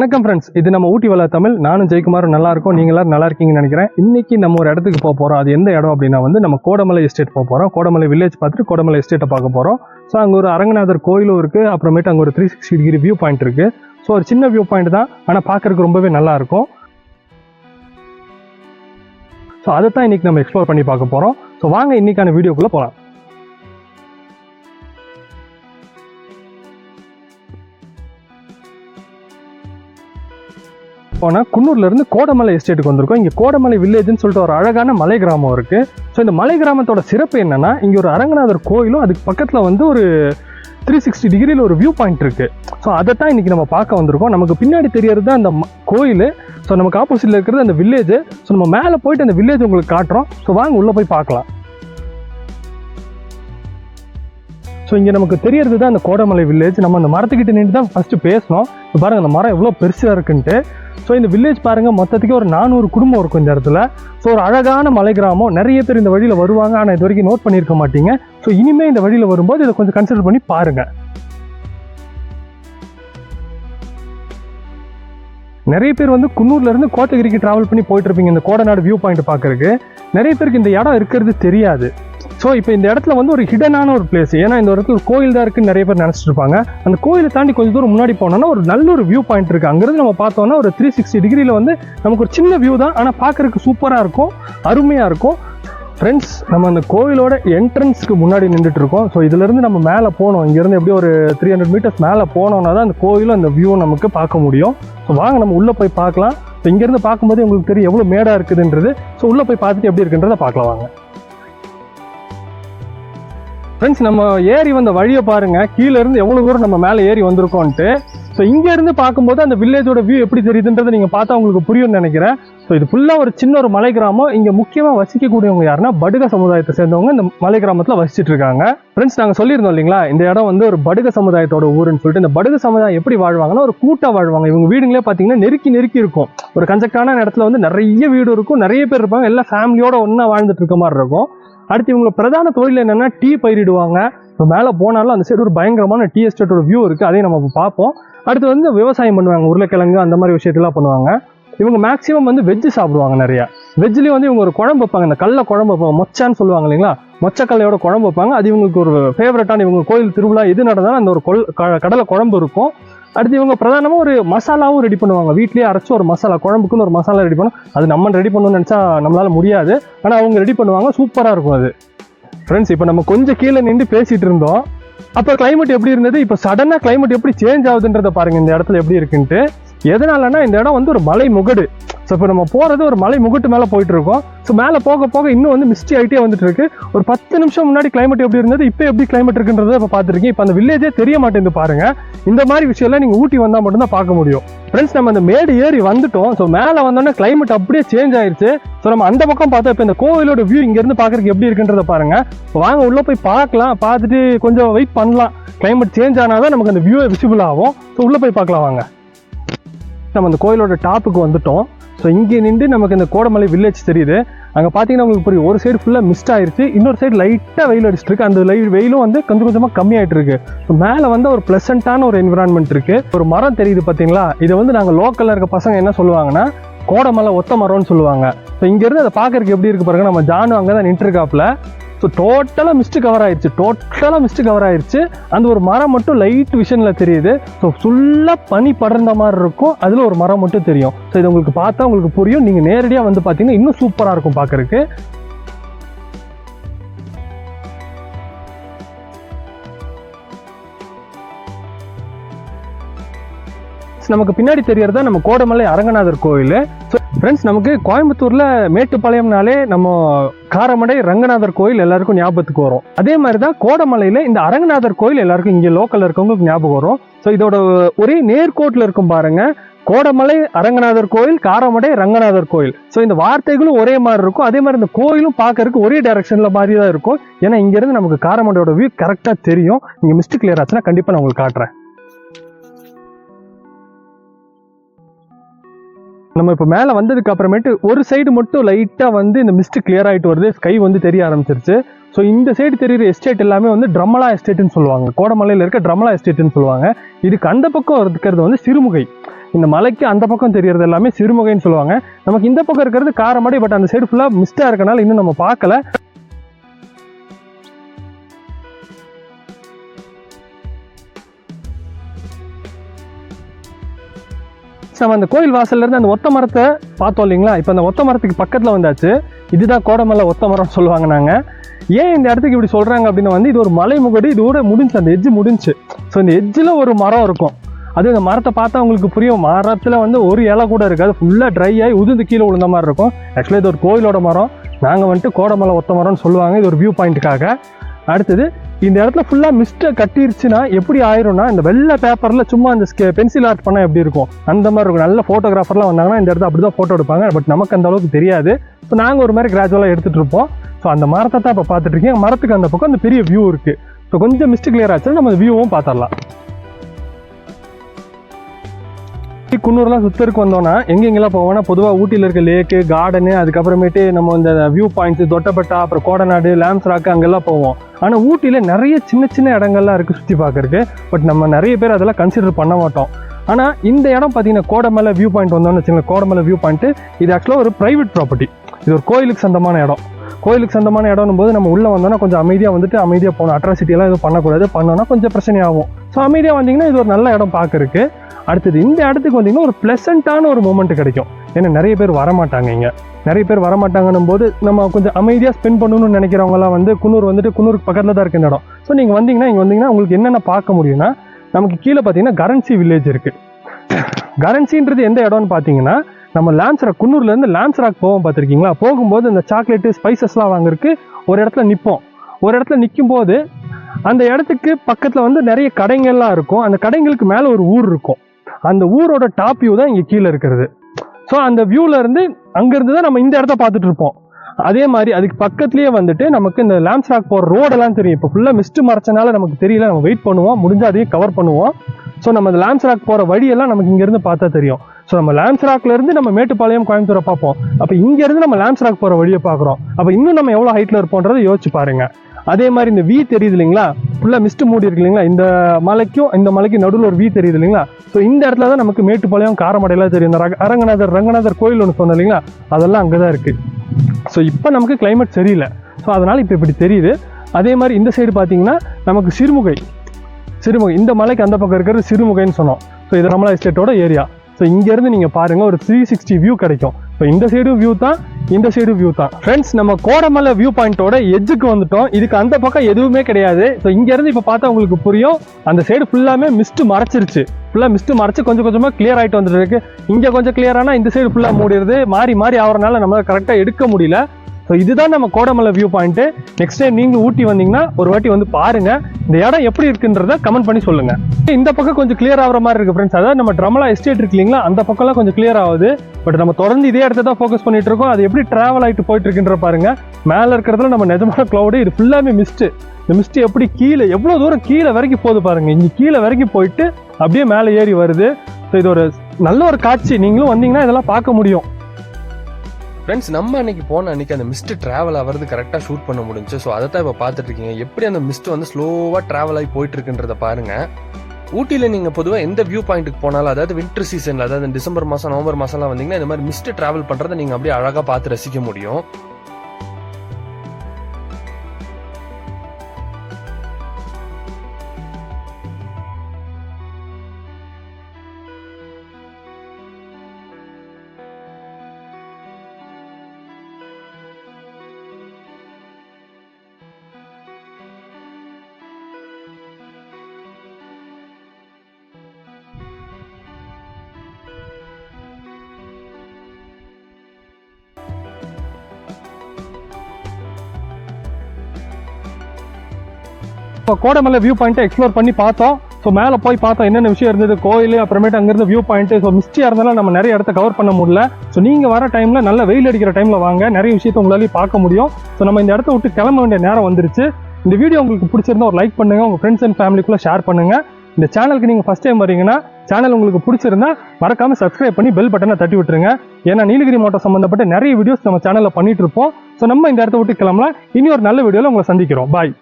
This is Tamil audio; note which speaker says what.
Speaker 1: வணக்கம் ஃப்ரெண்ட்ஸ் இது நம்ம ஊட்டி வள தமிழ். நானும் ஜெயக்குமாரும் நல்லா இருக்கும். நீங்க நல்லா இருக்கீங்கன்னு நினைக்கிறேன். இன்னைக்கு நம்ம ஒரு இடத்துக்கு போக போறோம். அது எந்த இடம் அப்படின்னா வந்து நம்ம கோடமலை எஸ்டேட் போக போறோம். கோடமலை வில்லேஜ் பார்த்துட்டு கோடமலை எஸ்டேட்டை பார்க்க போறோம். ஸோ அங்கே ஒரு அரங்கநாதர் கோயிலும் இருக்கு. அப்புறமேட்டு அங்கே ஒரு three sixty degree view point இருக்கு. ஸோ ஒரு சின்ன வியூ பாயிண்ட் தான். ஆனால் பார்க்கறதுக்கு ரொம்பவே நல்லா இருக்கும். ஸோ அதை தான் இன்னைக்கு நம்ம எக்ஸ்ப்ளோர் பண்ணி பார்க்க போறோம். ஸோ வாங்க இன்னைக்கான வீடியோக்குள்ள போகலாம் போனால் குன்னூர்லேருந்து கோடமலை எஸ்டேட்டுக்கு வந்திருக்கோம். இங்கே கோடமலை வில்லேஜ்னு சொல்லிட்டு ஒரு அழகான மலை கிராமம் இருக்குது ஸோ இந்த மலை கிராமத்தோட சிறப்பு என்னென்னா இங்கே ஒரு அரங்கநாதர் கோயிலும் அதுக்கு பக்கத்தில் வந்து ஒரு த்ரீ சிக்ஸ்டி டிகிரியில் ஒரு வியூ பாயிண்ட் இருக்குது ஸோ அதை தான் இன்னைக்கு நம்ம பார்க்க வந்திருக்கோம். நமக்கு பின்னாடி தெரியறது தான் அந்த கோயில். ஸோ நமக்கு ஆப்போசிட்டில் இருக்கிறது அந்த வில்லேஜ் ஸோ நம்ம மேலே போயிட்டு அந்த வில்லேஜ் உங்களுக்கு காட்டுறோம். ஸோ வாங்க உள்ளே போய் பார்க்கலாம். ஸோ இங்கே நமக்கு தெரியறது தான் அந்த கோடமலை வில்லேஜ் நம்ம அந்த மரத்துக்கிட்ட நின்று தான் ஃபஸ்ட்டு பேசணும். இப்போ பாருங்கள் அந்த மரம் எவ்வளோ பெருசாக இருக்குன்ட்டு. ஸோ இந்த வில்லேஜ் பாருங்கள் மொத்தத்துக்கு ஒரு நானூறு குடும்பம் இருக்கும் இந்த இடத்துல. ஸோ ஒரு அழகான மலை கிராமம். நிறைய பேர் இந்த வழியில் வருவாங்க. ஆனால் இது வரைக்கும் நோட் பண்ணியிருக்க மாட்டீங்க. ஸோ இனிமேல் இந்த வழியில் வரும்போது இதை கொஞ்சம் கன்சிடர் பண்ணி பாருங்கள் நிறைய பேர் வந்து குன்னூர்லேருந்து கோத்தகிரிக்கு ட்ராவல் பண்ணி போயிட்டு இருப்பீங்க. இந்த கோடநாடு வியூ பாயிண்ட் பார்க்குறக்கு நிறைய பேருக்கு இந்த இடம் இருக்கிறது தெரியாது. ஸோ இப்போ இந்த இடத்துல வந்து ஒரு ஹிடனான ஒரு பிளேஸ் ஏன்னா இந்த இடத்துல ஒரு கோயில் தான் இருக்குன்னு நிறைய பேர் நினச்சிட்டு இருப்பாங்க அந்த கோயிலை தாண்டி கொஞ்சம் தூரம் முன்னாடி போனோம்னா ஒரு நல்ல ஒரு வியூ பாயிண்ட் இருக்குது அங்கேருந்து நம்ம பார்த்தோம்னா ஒரு த்ரீ சிக்ஸ்டி டிகிரியில் வந்து நமக்கு ஒரு சின்ன வியூ தான். ஆனால் பார்க்கறதுக்கு சூப்பராக இருக்கும். அருமையாக இருக்கும். ஃப்ரெண்ட்ஸ் நம்ம அந்த கோயிலோட என்ட்ரன்ஸ்க்கு முன்னாடி நின்றுட்டு இருக்கோம். ஸோ இதுலேருந்து நம்ம மேலே போனோம். இங்கேருந்து எப்படியும் ஒரு த்ரீ ஹண்ட்ரட் மீட்டர்ஸ் மேலே போனோம்னா தான் அந்த கோயிலும் அந்த வியூ நமக்கு பார்க்க முடியும். ஸோ வாங்க நம்ம உள்ளே போய் பார்க்கலாம். ஸோ இங்கேருந்து பார்க்கும்போது உங்களுக்கு தெரியும் எவ்வளோ மேடாக இருக்குதுன்றது. ஸோ உள்ளே போய் பார்த்துட்டு எப்படி இருக்குன்றதை பார்க்கலாம். வாங்க. ஃப்ரெண்ட்ஸ் நம்ம ஏறி வந்த வழியை பாருங்க. கீழேருந்து இருந்து தூரம் நம்ம மேலே ஏறி வந்திருக்கோன்ட்டு. ஸோ இங்கேருந்து பார்க்கும்போது அந்த வில்லேஜோட வியூ எப்படி தெரியுதுன்றதை நீங்கள் பார்த்தா உங்களுக்கு புரியும்னு நினைக்கிறேன். ஸோ இது ஃபுல்லாக ஒரு சின்ன ஒரு மலை கிராமம் இங்கே முக்கியமாக வசிக்கக்கூடியவங்க யாருன்னா படுக சமுதாயத்தை சேர்ந்தவங்க இந்த மலை கிராமத்தில் வசிச்சுட்டு இருக்காங்க. ஃப்ரெண்ட்ஸ் நாங்கள் சொல்லியிருந்தோம் இல்லைங்களா? இந்த இடம் வந்து ஒரு படுக சமுதாயத்தோட ஊருன்னு சொல்லிட்டு. இந்த படுக சமுதாயம் எப்படி வாழ்வாங்கன்னா ஒரு கூட்டாக வாழ்வாங்க. இவங்க வீடுங்களே பார்த்தீங்கன்னா நெருக்கி நெருக்கி இருக்கும். ஒரு கஞ்சக்கான இடத்துல வந்து நிறைய வீடு இருக்கும். நிறைய பேர் இருப்பாங்க. எல்லாம் ஃபேமிலியோட ஒன்றா வாழ்ந்துட்டு இருக்க மாதிரி இருக்கும். அடுத்து இவங்க பிரதான தொழில் என்னன்னா டீ பயிரிடுவாங்க. இப்போ மேலே போனாலும் அந்த சைடு ஒரு பயங்கரமான டீ எஸ்டேட்டோட வியூ இருக்குது அதையும் நம்ம பார்ப்போம். அடுத்து வந்து விவசாயம் பண்ணுவாங்க. உருளைக்கிழங்கு அந்த மாதிரி விஷயத்தெல்லாம் பண்ணுவாங்க. இவங்க மேக்ஸிமம் வந்து வெஜ்ஜு சாப்பிடுவாங்க நிறையா. வெஜ்லேயும் வந்து இவங்க ஒரு குழம்பு வைப்பாங்க. இந்த கடல குழம்பு வைப்பாங்க. மொச்சான்னு சொல்லுவாங்க இல்லைங்களா? மொச்சக்கல்லையோட குழம்பு வைப்பாங்க. அது இவங்களுக்கு ஒரு ஃபேவரட்டான இவங்க கோயில் திருவிழா எது நடந்தாலும் அந்த ஒரு கொல் க- கடலை குழம்பு இருக்கும். அடுத்து இவங்க பிரதானமாக ஒரு மசாலாவும் ரெடி பண்ணுவாங்க. வீட்லேயே அரைச்சி ஒரு மசாலா குழம்புக்குன்னு ஒரு மசாலா ரெடி பண்ணும் அது நம்ம ரெடி பண்ணணும்னு நினச்சா நம்மளால் முடியாது. ஆனால் அவங்க ரெடி பண்ணுவாங்க சூப்பராக இருக்கும் அது. ஃப்ரெண்ட்ஸ் இப்போ நம்ம கொஞ்சம் கீழே நின்று பேசிகிட்டு இருந்தோம். அப்போ கிளைமேட் எப்படி இருந்தது? இப்போ சடனாக கிளைமேட் எப்படி சேஞ்ச் ஆகுதுன்றத பாருங்கள் இந்த இடத்துல எப்படி இருக்குன்ட்டு. எதனாலன்னா இந்த இடம் வந்து ஒரு மலை முகடு. ஸோ இப்போ நம்ம போகிறது ஒரு மலை முகட்டு மேலே போயிட்டு இருக்கோம் ஸோ மேலே போக போக இன்னும் வந்து மிஸ்டி ஆகிட்டே வந்துட்டு இருக்கு ஒரு பத்து நிமிஷம் முன்னாடி கிளைமேட் எப்படி இருந்தது இப்போ எப்படி கிளைமேட் இருக்குன்றதை இப்போ பார்த்துருக்கீங்க. இப்போ அந்த வில்லேஜே தெரிய மாட்டேங்குது பாருங்க. இந்த மாதிரி விஷயம்லாம் நீங்கள் ஊட்டி வந்தால் மட்டும்தான் பார்க்க முடியும். ஃப்ரெண்ட்ஸ் நம்ம அந்த மேடு ஏறி வந்துட்டோம். ஸோ மேலே வந்தோடனே கிளைமேட் அப்படியே சேஞ்ச் ஆயிருச்சு. ஸோ நம்ம அந்த பக்கம் பார்த்தா இப்போ இந்த கோவிலோட வியூ இங்கேருந்து பார்க்குறதுக்கு எப்படி இருக்குன்றத பாருங்க. வாங்க உள்ளே போய் பார்க்கலாம். பார்த்துட்டு கொஞ்சம் வெயிட் பண்ணலாம். கிளைமேட் சேஞ்ச் ஆனால் தான் நமக்கு அந்த வியூ விசிபிள் ஆகும். ஸோ உள்ளே போய் பார்க்கலாம் வாங்க. நம்ம அந்த கோயிலோட டாப்புக்கு வந்துட்டோம். ஸோ இங்கே நின்று நமக்கு இந்த கோடமலை வில்லேஜ் தெரியுது. அங்கே பார்த்தீங்கன்னா உங்களுக்கு புரியும். ஒரு சைடு ஃபுல்லாக மிஸ்ட் ஆயிடுச்சு இன்னொரு சைடு லைட்டாக வெயில் அடிச்சிட்டு அந்த லை வெயிலும் வந்து கொஞ்சம் கொஞ்சமாக கம்மியாயிட்டு இருக்கு. ஸோ மேலே வந்து ஒரு ப்ளசண்ட்டான ஒரு என்விரான்மெண்ட் இருக்கு. ஒரு மரம் தெரியுது பார்த்தீங்களா இதை வந்து நாங்கள் லோக்கலில் இருக்க பசங்க என்ன சொல்லுவாங்கன்னா கோடமலை ஒத்த மரம்னு சொல்லுவாங்க. ஸோ இங்கேருந்து அதை பார்க்கறதுக்கு எப்படி இருக்கு பாருங்க. நம்ம ஜானு அங்கே தான் நின்றுருக்காப்புல. ஸோ டோட்டலாக மிஸ்ட் கவர் ஆயிருச்சு. டோட்டலாக மிஸ்டு கவர் ஆயிருச்சு. அந்த ஒரு மரம் மட்டும் லைட் விஷனில் தெரியுது. ஸோ ஃபுல்லாக பனி படர்ந்த மாதிரி இருக்கும். அதில் ஒரு மரம் மட்டும் தெரியும். ஸோ இது உங்களுக்கு பார்த்தா உங்களுக்கு புரியும். நீங்கள் நேரடியாக வந்து பார்த்தீங்கன்னா இன்னும் சூப்பராக இருக்கும் பார்க்குறக்கு நமக்கு பின்னாடி தெரியறதா நம்ம கோடமலை அரங்கநாதர் கோயில். ஸோ ஃப்ரெண்ட்ஸ் நமக்கு கோயம்புத்தூரில் மேட்டுப்பாளையம்னாலே நம்ம காரமடை ரங்கநாதர் கோயில் எல்லாருக்கும் ஞாபகத்துக்கு வரும். அதே மாதிரி தான் கோடமலையில் இந்த அரங்கநாதர் கோயில் எல்லாருக்கும் இங்கே லோக்கலில் இருக்கவங்களுக்கு ஞாபகம் வரும். ஸோ இதோட ஒரே நேர்கோட்டில் இருக்கும் பாருங்க கோடமலை அரங்கநாதர் கோயில் காரமடை ரங்கநாதர் கோயில். ஸோ இந்த வார்த்தைகளும் ஒரே மாதிரி இருக்கும். அதே மாதிரி இந்த கோயிலும் பார்க்கறதுக்கு ஒரே டைரக்ஷனில் மாதிரி தான் இருக்கும். ஏன்னா இங்கேருந்து நமக்கு காரமடையோட வியூ கரெக்டாக தெரியும். நீங்கள் மிஸ்டேக் கிளியர் ஆச்சுன்னா கண்டிப்பாக நான் உங்களுக்கு காட்டுறேன். நம்ம இப்போ மேலே வந்ததுக்கு அப்புறமேட்டு ஒரு சைடு மட்டும் லைட்டாக வந்து இந்த மிஸ்ட் கிளியர் ஆகிட்டு வருது. ஸ்கை வந்து தெரிய ஆரம்பிச்சிருச்சு. ஸோ இந்த சைடு தெரியுற எஸ்டேட் எல்லாமே வந்து ட்ரமலா எஸ்டேட்னு சொல்லுவாங்க. கோடமலையில் இருக்க ட்ரமலா எஸ்டேட்னு சொல்லுவாங்க. இதுக்கு அந்த பக்கம் இருக்கிறது வந்து சிறுமுகை. இந்த மலைக்கு அந்த பக்கம் தெரியறது எல்லாமே சிறுமுகைன்னு சொல்லுவாங்க. நமக்கு இந்த பக்கம் இருக்கிறது காரமடை பட் அந்த சைடு ஃபுல்லாக மிஸ்டாக இருக்கனால இன்னும் நம்ம பார்க்கல. நம்ம அந்த கோயில் வாசல்ல இருந்து அந்த ஒத்த மரத்தை பார்த்தோம் இல்லைங்களா? இப்போ அந்த ஒத்த மரத்துக்கு பக்கத்தில் வந்தாச்சு. இதுதான் கோடமலை ஒத்த மரம்னு சொல்லுவாங்க நாங்க. ஏன் இந்த இடத்துக்கு இப்படி சொல்றாங்க அப்படின்னு வந்து இது ஒரு மலை முகடு இதோட முடிஞ்சு அந்த எஜ்ஜு முடிஞ்சு. ஸோ இந்த எஜ்ஜில் ஒரு மரம் இருக்கும். அது இந்த மரத்தை பார்த்தா உங்களுக்கு புரியும். மரத்தில் வந்து ஒரு இலை கூட இருக்காது. ஃபுல்லாக ட்ரை ஆகி உதிர்ந்து கீழே விழுந்த மாதிரி இருக்கும். ஆக்சுவலாக இது ஒரு கோயிலோட மரம். நாங்கள் வந்துட்டு கோடமலை ஒத்த மரம்னு சொல்லுவாங்க. இது ஒரு வியூ பாயிண்ட்டுக்காக அடுத்தது இந்த இடத்துல ஃபுல்லாக மிஸ்டை கட்டிருச்சுன்னா எப்படி ஆயிரும்னா இந்த வெள்ளை பேப்பரில் சும்மா அந்த பென்சில் ஆர்ட் பண்ணால் எப்படி இருக்கும்? அந்த மாதிரி இருக்கும். நல்ல ஃபோட்டோகிராஃபர்லாம் வந்தாங்கன்னா இந்த இடத்துல அப்படி தான் ஃபோட்டோ எடுப்பாங்க. பட் நமக்கு அந்த அளவுக்கு தெரியாது. ஸோ நாங்கள் ஒரு மாதிரி கிராஜுவலாக எடுத்துகிட்டு இருப்போம். ஸோ அந்த மரத்தை தான் இப்போ பார்த்துட்டு மரத்துக்கு அந்த பக்கம் அந்த பெரிய வியூ இருக்குது ஸோ கொஞ்சம் மிஸ்ட் கிளியர் ஆச்சுன்னா நம்ம வியூவும் பார்த்துடலாம். குன்னூர்லாம் சுத்தருக்கு வந்தோன்னா எங்கெங்கெல்லாம் போவோம்னா பொதுவாக ஊட்டியில் இருக்க லேக்கு கார்டனு அதுக்கப்புறமேட்டு நம்ம இந்த வியூ பாயிண்ட்ஸ் தொட்டப்பட்டா அப்புறம் கோடநாடு லேம்ஸ் ராக்கு அங்கெல்லாம் போவோம். ஆனால் ஊட்டியில் நிறைய சின்ன சின்ன இடங்கள்லாம் இருக்குது சுற்றி பார்க்குறதுக்கு. பட் நம்ம நிறைய பேர் அதெல்லாம் கன்சிடர் பண்ண மாட்டோம். ஆனால் இந்த இடம் பார்த்தீங்கன்னா கோடமலை வியூ பாயிண்ட் வந்தோம்னு வச்சுக்கோங்க கோடமலை வியூ பாயிண்ட்டு இது ஆக்சுவலாக ஒரு ப்ரைவேட் ப்ராப்பர்ட்டி இது ஒரு கோயிலுக்கு சொந்தமான இடம். கோயிலுக்கு சொந்தமான இடம்னும் போது நம்ம உள்ளே வந்தோம்னா கொஞ்சம் அமைதியாக வந்துட்டு அமைதியாக போகணும். அட்ராசிட்டியெல்லாம் எதுவும் பண்ணக்கூடாது. பண்ணோன்னா கொஞ்சம் பிரச்சனையாகும். ஸோ அமைதியாக வந்தீங்கன்னா இது ஒரு நல்ல இடம் பார்க்குறக்கு அடுத்தது இந்த இடத்துக்கு வந்தீங்கன்னா ஒரு ப்ளசண்ட்டான ஒரு மூமெண்ட் கிடைக்கும். ஏன்னா நிறைய பேர் வரமாட்டாங்க இங்கே. நிறைய பேர் வரமாட்டாங்கன்னும் போது நம்ம கொஞ்சம் அமைதியாக ஸ்பெண்ட் பண்ணணும்னு நினைக்கிறவங்களாம் வந்து குன்னூர் வந்துட்டு குன்னூருக்கு பக்கத்தில் தான் இருக்க இந்த இடம். ஸோ நீங்கள் வந்தீங்கன்னா இங்கே வந்தீங்கன்னா உங்களுக்கு என்னென்ன பார்க்க முடியும்னா நமக்கு கீழே பார்த்தீங்கன்னா கரன்சி வில்லேஜ் இருக்குது கரன்சின்றது எந்த இடம்னு பார்த்தீங்கன்னா நம்ம லான்ஸ்ராக் குன்னூர்லேருந்து லான்ஸ்ராக் போவோம் பார்த்துருக்கீங்களா? போகும்போது இந்த சாக்லேட்டு ஸ்பைசஸ்லாம் வாங்குறதுக்கு ஒரு இடத்துல நிற்போம் ஒரு இடத்துல நிற்கும் போது அந்த இடத்துக்கு பக்கத்தில் வந்து நிறைய கடைங்கள்லாம் இருக்கும். அந்த கடைங்களுக்கு மேலே ஒரு ஊர் இருக்கும். அந்த ஊரோட டாப் வியூ தான் இங்கே கீழே இருக்கிறது. ஸோ அந்த வியூவிலேருந்து அங்கேருந்து தான் நம்ம இந்த இடத்த பார்த்துட்டு இருப்போம். அதே மாதிரி அதுக்கு பக்கத்துலேயே வந்துட்டு நமக்கு இந்த லாம்ஸ்ராக் போகிற ரோடெல்லாம் தெரியும். இப்போ ஃபுல்லாக மிஸ்ட் மறைச்சனால நமக்கு தெரியல. நம்ம வெயிட் பண்ணுவோம். முடிஞ்சால் அதையும் கவர் பண்ணுவோம். ஸோ நம்ம இந்த லாம்ஸ்ராக் போகிற வழியெல்லாம் நமக்கு இங்கேருந்து பார்த்தா தெரியும். ஸோ நம்ம லேம்ஸ் ராக்லேருந்து நம்ம மேட்டுப்பாளையம் கோயம்புத்தூரை பார்ப்போம். அப்போ இங்கேருந்து நம்ம லாம்ஸ்ராக் போகிற வழியை பார்க்குறோம். அப்போ இன்னும் நம்ம எவ்வளோ ஹைட்டில் இருப்போன்றதை யோசிச்சு பாருங்க. அதே மாதிரி இந்த வி தெரியுது இல்லைங்களா? ஃபுல்லாக மிஸ்ட் மூடி இருக்கு இல்லைங்களா? இந்த மலைக்கும் இந்த மலைக்கும் நடுவில் ஒரு வி தெரியுது இல்லைங்களா? ஸோ இந்த இடத்துல தான் நமக்கு மேட்டுப்பாளையம் காரமடையெல்லாம் தெரியும். இந்த ரக- அரங்கநாதர் ரங்கநாதர் கோயில் ஒன்று சொன்னோம் இல்லைங்களா? அதெல்லாம் அங்கே தான் இருக்குது ஸோ இப்போ நமக்கு கிளைமேட் சரியில்லை. ஸோ அதனால் இப்போ இப்படி தெரியுது. அதே மாதிரி இந்த சைடு பார்த்தீங்கன்னா நமக்கு சிறுமுகை. சிறுமுகை. இந்த மலைக்கு அந்த பக்கம் இருக்கிறது சிறுமுகைன்னு சொன்னோம். ஸோ இது ரமலா எஸ்டேட்டோட ஏரியா ஸோ இங்கேருந்து நீங்கள் பாருங்கள் ஒரு த்ரீ சிக்ஸ்டி வியூ கிடைக்கும். ஸோ இந்த சைடும் வியூ தான் இந்த சைடும் வியூ தான். ஃப்ரெண்ட்ஸ் நம்ம கோடமலை வியூ பாயிண்ட்டோட எஜ்ஜுக்கு வந்துட்டோம். இதுக்கு அந்த பக்கம் எதுவுமே கிடையாது. ஸோ இங்கேருந்து இப்போ பார்த்தா உங்களுக்கு புரியும். அந்த சைடு ஃபுல்லாமே மிஸ்ட்டு மறைச்சிருச்சு. ஃபுல்லாக மிஸ்ட் மறைச்சு கொஞ்சம் கொஞ்சமாக கிளியர் ஆகிட்டு வந்துட்டு இருக்கு. இங்கே கொஞ்சம் clear இந்த சைடு ஃபுல்லாக மூடிடுது. மாறி மாறி ஆகிறனால நம்மளால் கரெக்டாக எடுக்க முடியல. ஸோ இதுதான் நம்ம Kodamalai view point next time நீங்கள் ஊட்டி வந்தீங்கன்னா ஒரு வாட்டி வந்து பாருங்க. இந்த இடம் எப்படி இருக்குன்றத கமெண்ட் பண்ணி சொல்லுங்க. இந்த பக்கம் கொஞ்சம் கிளியர் ஆகிற மாதிரி இருக்கு ஃப்ரெண்ட்ஸ் அதாவது நம்ம ட்ரமலா எஸ்டேட் இருக்கு இல்லைங்களா? அந்த பக்கம்லாம் கொஞ்சம் கிளியர் ஆகுது. பட் நம்ம தொடர்ந்து இதே இடத்த தான் ஃபோக்கஸ் பண்ணிட்டு இருக்கோம். அது எப்படி டிராவல் ஆகிட்டு போயிட்டு இருக்குன்ற பாருங்க. மேலே இருக்கிறதுல நம்ம நிஜமான க்ளவுடு இது ஃபுல்லாமே மிஸ்ட் இந்த மிஸ்ட் எப்படி கீழே எவ்வளோ தூரம் கீழே வரைக்கும் போகுது பாருங்க. இங்கே கீழே வரைக்கும் போயிட்டு அப்படியே மேலே ஏறி வருது. ஸோ இது ஒரு நல்ல ஒரு காட்சி. நீங்களும் வந்தீங்கன்னா இதெல்லாம் பார்க்க முடியும்.
Speaker 2: ஃப்ரெண்ட்ஸ் நம்ம அன்னைக்கு போன அன்னைக்கு அந்த மிஸ்ட் டிராவல் ஆகிறது கரெக்டாக ஷூட் பண்ண முடிஞ்சு. ஸோ அதை தான் இப்போ பார்த்துட்டு இருக்கீங்க எப்படி அந்த மிஸ்ட் வந்து ஸ்லோவாக டிராவல் ஆகி போயிட்டு இருக்குன்றத பாருங்க. ஊட்டியில் நீங்கள் பொதுவாக எந்த வியூ பாயிண்ட்டுக்கு போனாலும் அதாவது வின்டர் சீசனில் அதாவது டிசம்பர் மாதம் நவம்பர் மாதம்லாம் வந்தீங்கன்னா இந்த மாதிரி மிஸ்ட் டிராவல் பண்ணுறதை நீங்கள் அப்படியே அழகாக பார்த்து ரசிக்க முடியும்.
Speaker 1: இப்போ கோடமலை வியூ பாயிண்ட்டை எக்ஸ்ப்ளோர் பண்ணி பார்த்தோம். ஸோ மேலே போய் பார்த்தோம் என்னென்ன விஷயம் இருந்தது கோயில் அப்புறமேட்டு அங்கேருந்து வியூ பாயிண்ட்டு ஸோ மிஸ்டியாக இருந்தாலும் நம்ம நிறைய இடத்த கவர் பண்ண முடியல. ஸோ நீங்கள் வர டைமில் நல்ல வெயில் அடிக்கிற டைமில் வாங்க. நிறைய விஷயத்த உங்களாலேயும் பார்க்க முடியும். ஸோ நம்ம இந்த இடத்த விட்டு கிளம்ப வேண்டிய நேரம் வந்துருச்சு. இந்த வீடியோ உங்களுக்கு பிடிச்சிருந்தா ஒரு லைக் பண்ணுங்கள் உங்கள் ஃப்ரெண்ட்ஸ் அண்ட் ஃபேமிலிக்குள்ளே ஷேர் பண்ணுங்க. இந்த சேனலுக்கு நீங்கள் ஃபஸ்ட் டைம் வரீங்கன்னா சேனல் உங்களுக்கு பிடிச்சிருந்தா மறக்காமல் சப்ஸ்கிரைப் பண்ணி பெல் பட்டனை தட்டி விட்டுருங்க. ஏன்னா நீலகிரி மாவட்டம் சம்மந்தப்பட்ட நிறைய வீடியோஸ் நம்ம சேனலில் பண்ணிட்டு இருப்போம். ஸோ நம்ம இந்த இடத்த விட்டு கிளம்பலாம். இனி ஒரு நல்ல வீடியோவில் உங்களை சந்திக்கிறோம். பாய்